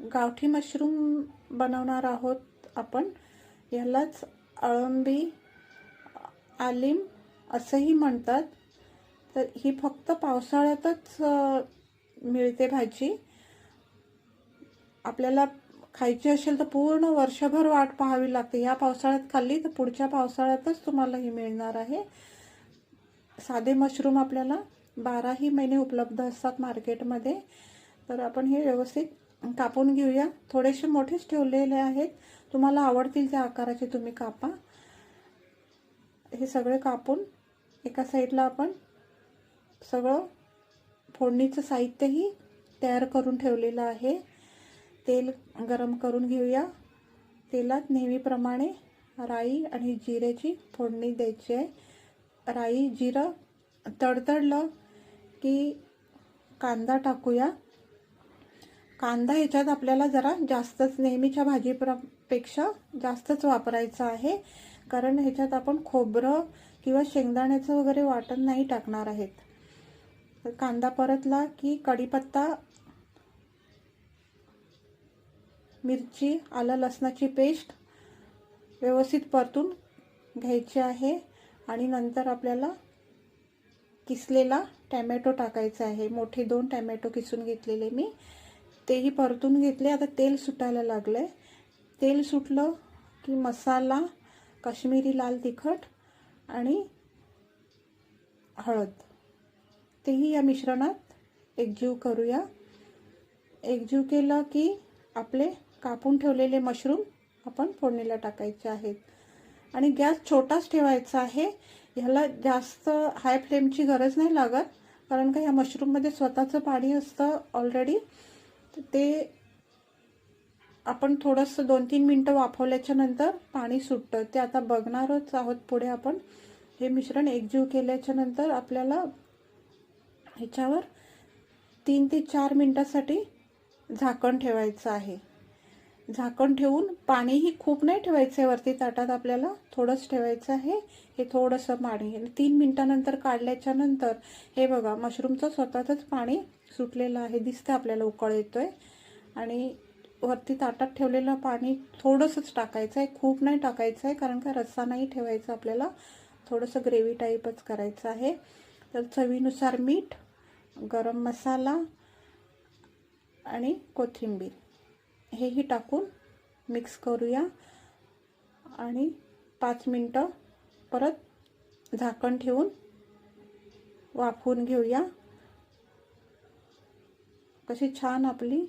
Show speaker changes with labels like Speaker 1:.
Speaker 1: गावठी मशरूम बनवणार आहोत आपण. यालाच अळंबी आलिम असंही म्हणतात. तर ही फक्त पावसाळ्यातच मिळते भाजी. आपल्याला खायची असेल तर पूर्ण वर्षभर वाट पाहावी लागते. या पावसाळ्यात खाल्ली तर पुढच्या पावसाळ्यातच तुम्हाला ही मिळणार आहे. साधे मशरूम आपल्याला बाराही महिने उपलब्ध असतात मार्केटमध्ये. तर आपण हे व्यवस्थित कापून घेऊया. थोडेसे मोठेच ठेवलेले आहेत. तुम्हाला आवडतील त्या आकाराचे तुम्ही कापा. हे सगळे कापून एका साईडला आपण सगळं फोडणीचं साहित्यही तयार करून ठेवलेलं आहे. तेल गरम करून घेऊया. तेलात नेहमीप्रमाणे राई आणि जिऱ्याची फोडणी द्यायची आहे. राई जिरं तडतडलं की कांदा टाकूया. कांदा ह्याच्यात आपल्याला जरा जास्तच नेहमीच्या भाजीपेक्षा जास्तच वापरायचा आहे. कारण ह्याच्यात आपण खोबरं किंवा शेंगदाण्याचं वगैरे वाटण नाही टाकणार आहेत. तर कांदा परतला की कढीपत्ता मिरची आलं लसणाची पेस्ट व्यवस्थित परतून घ्यायची आहे. आणि नंतर आपल्याला किसलेला टॅमॅटो टाकायचा आहे. मोठे दोन टॅमॅटो किसून घेतलेले मी. तेही परतून घेतले. आता तेल सुटायला लागलं आहे तेल सुटलं की मसाला काश्मीरी लाल तिखट आणि हळद. तेही या मिश्रणात एकजीव करूया. एकजीव केलं की आपले कापून ठेवलेले मशरूम आपण फोडणीला टाकायचे आहेत. आणि गॅस छोटाच ठेवायचा आहे. ह्याला जास्त हाय फ्लेमची गरज नाही लागत कारण का ह्या मशरूममध्ये स्वतःचं पाणी असतं ऑलरेडी तर ते आपण थोडंसं दोन तीन मिनटं वाफवल्याच्या नंतर पाणी सुटतं. ते आता बघणारच आहोत पुढे आपण. हे मिश्रण एकजीव केल्याच्यानंतर आपल्याला ह्याच्यावर तीन ते चार मिनटासाठी झाकण ठेवायचं आहे. झाकण ठेवून पाणीही खूप नाही ठेवायचं आहे वरती ताटात आपल्याला थोडंच ठेवायचं आहे. हे थोडंसं पाणी तीन मिनटानंतर काढल्याच्या नंतर हे बघा मशरूमचं स्वतःचंच पाणी सुटलेलं आहे दिसतं आपल्याला उकळ येतोय. आणि वरती ताटात ठेवलेलं पाणी थोडंसंच टाकायचं आहे खूप नाही टाकायचं आहे कारण का रस्सा नाही ठेवायचा आपल्याला. थोडंसं ग्रेव्ही टाईपच करायचं आहे. तर चवीनुसार मीठ गरम मसाला आणि कोथिंबीर. हेही टाकून मिक्स करूया. आणि पाच मिनटं परत झाकण ठेवून वाफवून घेऊया. कशी छान आपली